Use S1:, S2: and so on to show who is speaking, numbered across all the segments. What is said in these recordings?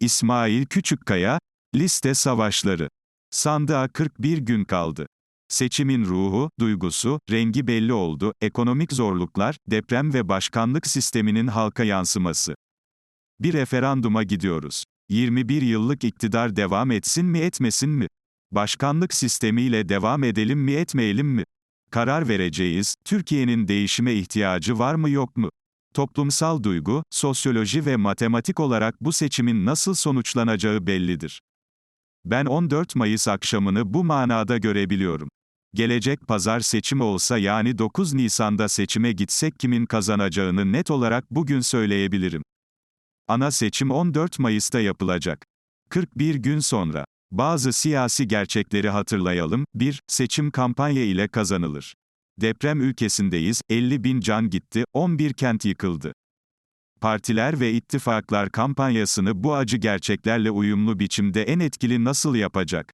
S1: İsmail Küçükkaya, Liste Savaşları. Sandığa 41 gün kaldı. Seçimin ruhu, duygusu, rengi belli oldu, ekonomik zorluklar, deprem ve başkanlık sisteminin halka yansıması. Bir referanduma gidiyoruz. 21 yıllık iktidar devam etsin mi etmesin mi? Başkanlık sistemiyle devam edelim mi etmeyelim mi? Karar vereceğiz, Türkiye'nin değişime ihtiyacı var mı yok mu? Toplumsal duygu, sosyoloji ve matematik olarak bu seçimin nasıl sonuçlanacağı bellidir. Ben 14 Mayıs akşamını bu manada görebiliyorum. Gelecek pazar seçim olsa yani 9 Nisan'da seçime gitsek kimin kazanacağını net olarak bugün söyleyebilirim. Ana seçim 14 Mayıs'ta yapılacak. 41 gün sonra. Bazı siyasi gerçekleri hatırlayalım. 1. Seçim kampanya ile kazanılır. Deprem ülkesindeyiz, 50 bin can gitti, 11 kent yıkıldı. Partiler ve ittifaklar kampanyasını bu acı gerçeklerle uyumlu biçimde en etkili nasıl yapacak?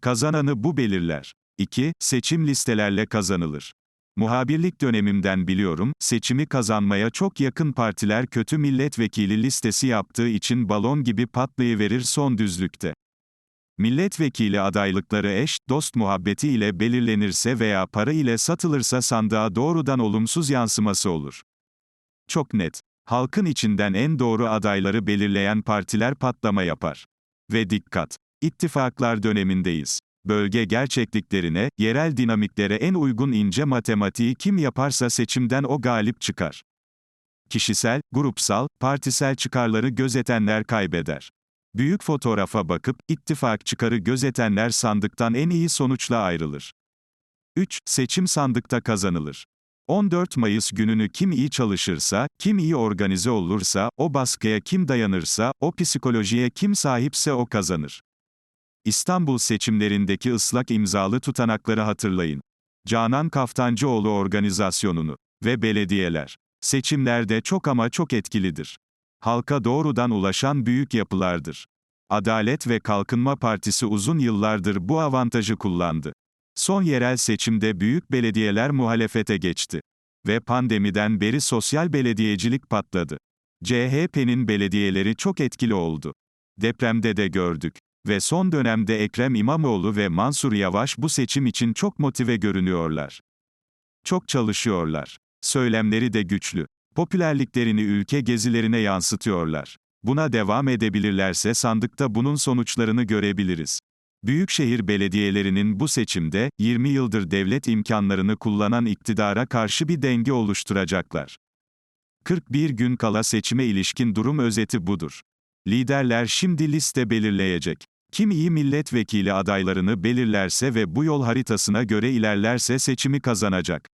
S1: Kazananı bu belirler. 2. Seçim listelerle kazanılır. Muhabirlik dönemimden biliyorum, seçimi kazanmaya çok yakın partiler kötü milletvekili listesi yaptığı için balon gibi patlayıverir son düzlükte. Milletvekili adaylıkları eş, dost muhabbeti ile belirlenirse veya para ile satılırsa sandığa doğrudan olumsuz yansıması olur. Çok net. Halkın içinden en doğru adayları belirleyen partiler patlama yapar. Ve dikkat! İttifaklar dönemindeyiz. Bölge gerçekliklerine, yerel dinamiklere en uygun ince matematiği kim yaparsa seçimden o galip çıkar. Kişisel, grupsal, partisel çıkarları gözetenler kaybeder. Büyük fotoğrafa bakıp, ittifak çıkarı gözetenler sandıktan en iyi sonuçla ayrılır. 3. Seçim sandıkta kazanılır. 14 Mayıs gününü kim iyi çalışırsa, kim iyi organize olursa, o baskıya kim dayanırsa, o psikolojiye kim sahipse o kazanır. İstanbul seçimlerindeki ıslak imzalı tutanakları hatırlayın. Canan Kaftancıoğlu organizasyonunu ve belediyeler. Seçimlerde çok ama çok etkilidir. Halka doğrudan ulaşan büyük yapılardır. Adalet ve Kalkınma Partisi uzun yıllardır bu avantajı kullandı. Son yerel seçimde büyük belediyeler muhalefete geçti. Ve pandemiden beri sosyal belediyecilik patladı. CHP'nin belediyeleri çok etkili oldu. Depremde de gördük. Ve son dönemde Ekrem İmamoğlu ve Mansur Yavaş bu seçim için çok motive görünüyorlar. Çok çalışıyorlar. Söylemleri de güçlü. Popülerliklerini ülke gezilerine yansıtıyorlar. Buna devam edebilirlerse sandıkta bunun sonuçlarını görebiliriz. Büyükşehir belediyelerinin bu seçimde, 20 yıldır devlet imkanlarını kullanan iktidara karşı bir denge oluşturacaklar. 41 gün kala seçime ilişkin durum özeti budur. Liderler şimdi liste belirleyecek. Kim iyi milletvekili adaylarını belirlerse ve bu yol haritasına göre ilerlerse seçimi kazanacak.